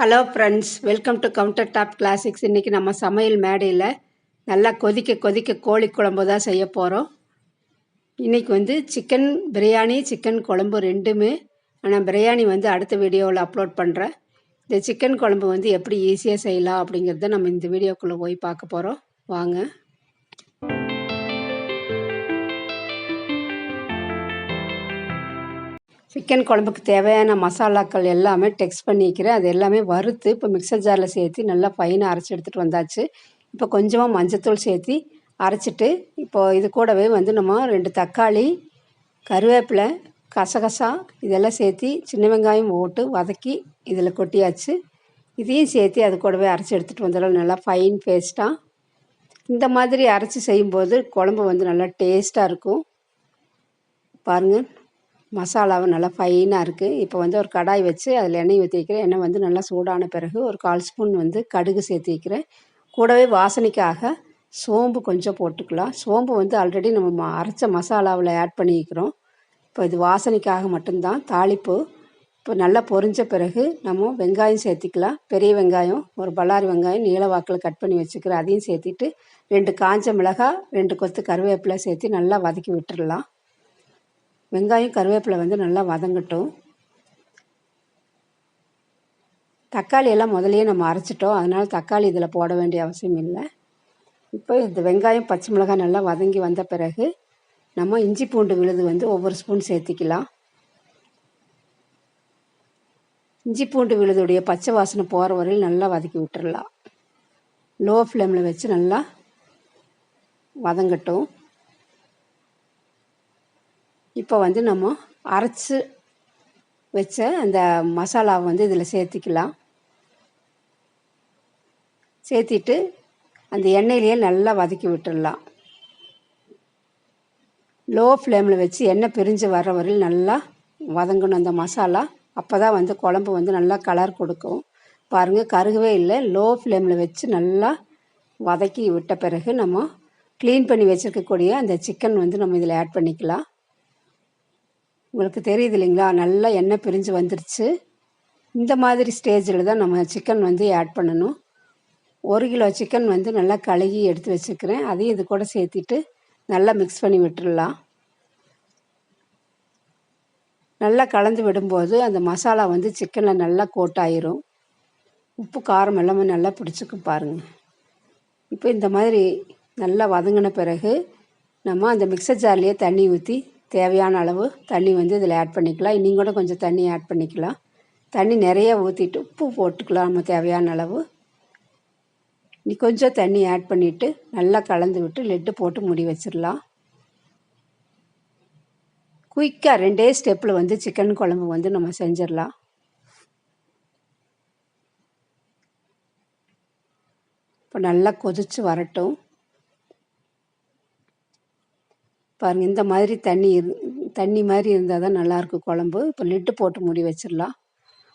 Hello friends welcome to countertop classics இன்றைக்கி நம்ம சமையல் மேடையில் நல்லா கொதிக்க கொதிக்க கோழி குழம்பு தான் செய்ய போகிறோம் இன்றைக்கி வந்து சிக்கன் பிரியாணி சிக்கன் குழம்பு ரெண்டுமே. ஆனால் பிரியாணி வந்து அடுத்த வீடியோவில் அப்லோட் பண்ணுறேன் இந்த சிக்கன் குழம்பு வந்து எப்படி ஈஸியாக செய்யலாம் அப்படிங்கிறத நம்ம இந்த வீடியோக்குள்ளே போய் பார்க்க போகிறோம் வாங்க. சிக்கன் குழம்புக்கு தேவையான மசாலாக்கள் எல்லாமே டெக்ஸ்ட் பண்ணிக்கிறேன். அது எல்லாமே வறுத்து இப்போ மிக்சர் ஜாரில் சேர்த்து நல்லா ஃபைனாக அரைச்சி எடுத்துகிட்டு வந்தாச்சு. இப்போ கொஞ்சமாக மஞ்சத்தூள் சேர்த்து அரைச்சிட்டு இப்போது இது கூடவே வந்து நம்ம ரெண்டு தக்காளி கருவேப்பிலை கசகசா இதெல்லாம் சேர்த்து சின்ன வெங்காயம் போட்டு வதக்கி இதில் கொட்டியாச்சு. இதையும் சேர்த்து அது கூடவே அரைச்சி எடுத்துகிட்டு வந்துடலாம் நல்லா ஃபைன் பேஸ்ட்டாக இந்த மாதிரி அரைச்சி செய்யும்போது குழம்பு வந்து நல்லா டேஸ்ட்டாக இருக்கும். பாருங்கள் மசாலாவும் நல்லா ஃபைனாக இருக்குது இப்போ வந்து ஒரு கடாய் வச்சு அதில் எண்ணெய் ஊற்றி வைக்கிறேன். எண்ணெய் வந்து நல்லா சூடான பிறகு ஒரு கால் ஸ்பூன் வந்து கடுகு சேர்த்து வைக்கிறேன். கூடவே வாசனைக்காக சோம்பு கொஞ்சம் போட்டுக்கலாம். சோம்பு வந்து ஆல்ரெடி நம்ம ம அரைச்ச மசாலாவில் ஆட் பண்ணிக்கிறோம். இப்போ இது வாசனைக்காக மட்டும்தான். தாளிப்பு இப்போ நல்லா பொரிஞ்ச பிறகு நம்ம வெங்காயம் சேர்த்திக்கலாம். பெரிய வெங்காயம் ஒரு பல்லாரி வெங்காயம் நீள வாக்கில் கட் பண்ணி வச்சுக்கிறேன். அதையும் சேர்த்திட்டு ரெண்டு காஞ்ச மிளகாய் ரெண்டு கொத்து கருவேப்பிலை சேர்த்து நல்லா வதக்கி விட்டுடலாம் வெங்காயம் கருவேப்பிலை வந்து நல்லா வதங்கட்டும். தக்காளி எல்லாம் முதலையே நம்ம அரைச்சிட்டோம். அதனால் தக்காளி இதில் போட வேண்டிய அவசியம் இல்லை. இப்போ இந்த வெங்காயம் பச்சை மிளகாய் நல்லா வதங்கி வந்த பிறகு நம்ம இஞ்சி பூண்டு விழுது வந்து ஒவ்வொரு ஸ்பூன் சேர்த்திக்கலாம். இஞ்சி பூண்டு விழுதுடைய பச்சை வாசனை போகிற வரையில் நல்லா வதக்கி விட்டுடலாம் லோ ஃப்ளேமில் வச்சு நல்லா வதங்கட்டும். இப்போ வந்து நம்ம அரைச்சி வச்ச அந்த மசாலாவை வந்து இதில் சேர்த்திக்கலாம். சேர்த்திட்டு அந்த எண்ணெயிலேயே நல்லா வதக்கி விட்டுடலாம். லோ ஃப்ளேமில் வச்சு எண்ணெய் பிரிஞ்சு வர்ற வரையில் நல்லா வதங்கணும் அந்த மசாலா. அப்போ தான் வந்து குழம்பு வந்து நல்லா கலர் கொடுக்கும். பாருங்கள் கருகவே இல்லை. லோ ஃப்ளேமில் வச்சு நல்லா வதக்கி விட்ட பிறகு நம்ம க்ளீன் பண்ணி வச்சுருக்கக்கூடிய அந்த சிக்கன் வந்து நம்ம இதில் ஆட் பண்ணிக்கலாம். உங்களுக்கு தெரியுது இல்லைங்களா? நல்லா எண்ணெய் பிரிஞ்சு வந்துருச்சு. இந்த மாதிரி ஸ்டேஜில் தான் நம்ம சிக்கன் வந்து ஆட் பண்ணணும். ஒரு கிலோ சிக்கன் வந்து நல்லா கழுகி எடுத்து வச்சுக்கிறேன். அதையும் இது கூட சேர்த்திட்டு நல்லா மிக்ஸ் பண்ணி விட்டுடலாம். நல்லா கலந்து விடும்போது அந்த மசாலா வந்து சிக்கனில் நல்லா கோட்டாயிரும் உப்பு காரம் எல்லாமே நல்லா பிடிச்சிக்கும் பாருங்கள் இப்போ இந்த மாதிரி நல்லா வதங்கின பிறகு நம்ம அந்த மிக்சர் ஜார்லேயே தண்ணி ஊற்றி தேவையான அளவு தண்ணி வந்து இதில் ஆட் பண்ணிக்கலாம். இன்னும் கூட கொஞ்சம் தண்ணி ஆட் பண்ணிக்கலாம். தண்ணி நிறைய ஊற்றிட்டு உப்பு போட்டுக்கலாம் நம்ம தேவையான அளவு. நீ கொஞ்சம் தண்ணி ஆட் பண்ணிவிட்டு நல்லா கலந்து விட்டு லெட்டு போட்டு முடி வச்சிடலாம். குயிக்காக ரெண்டே ஸ்டெப்பில் வந்து சிக்கன் குழம்பு வந்து நம்ம செஞ்சிடலாம். இப்போ நல்லா கொதித்து வரட்டும். பாருங்கள் இந்த மாதிரி தண்ணி இரு தண்ணி மாதிரி இருந்தால் தான் நல்லாயிருக்கும் குழம்பு. இப்போ லிட்டு போட்டு மூடி வச்சிடலாம்.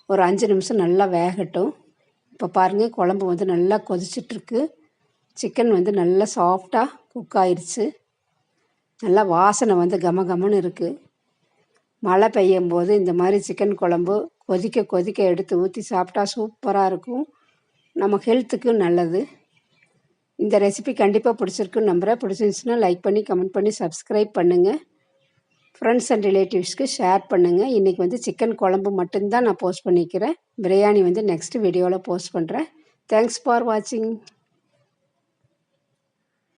ஒரு அஞ்சு நிமிஷம் நல்லா வேகட்டும். இப்போ பாருங்கள் குழம்பு வந்து நல்லா கொதிச்சிட்ருக்கு. சிக்கன் வந்து நல்லா சாஃப்டாக குக் ஆயிடுச்சு நல்லா வாசனை வந்து கம கமன்னு இருக்குது மழை பெய்யும் போது இந்த மாதிரி சிக்கன் குழம்பு கொதிக்க கொதிக்க எடுத்து ஊற்றி சாப்பிட்டா சூப்பராக இருக்கும். நம்ம ஹெல்த்துக்கும் நல்லது. இந்த ரெசிபி கண்டிப்பாக பிடிச்சிருக்குன்னு நம்புகிறேன் பிடிச்சிருந்துச்சுன்னா லைக் பண்ணி கமெண்ட் பண்ணி சப்ஸ்கிரைப் பண்ணுங்கள் ஃப்ரெண்ட்ஸ் அண்ட் ரிலேட்டிவ்ஸ்க்கு ஷேர் பண்ணுங்கள் இன்றைக்கி வந்து சிக்கன் குழம்பு மட்டும்தான் நான் போஸ்ட் பண்ணிக்கிறேன். பிரியாணி வந்து நெக்ஸ்ட் வீடியோவில் போஸ்ட் பண்ணுறேன் தேங்க்ஸ் ஃபார் வாட்சிங்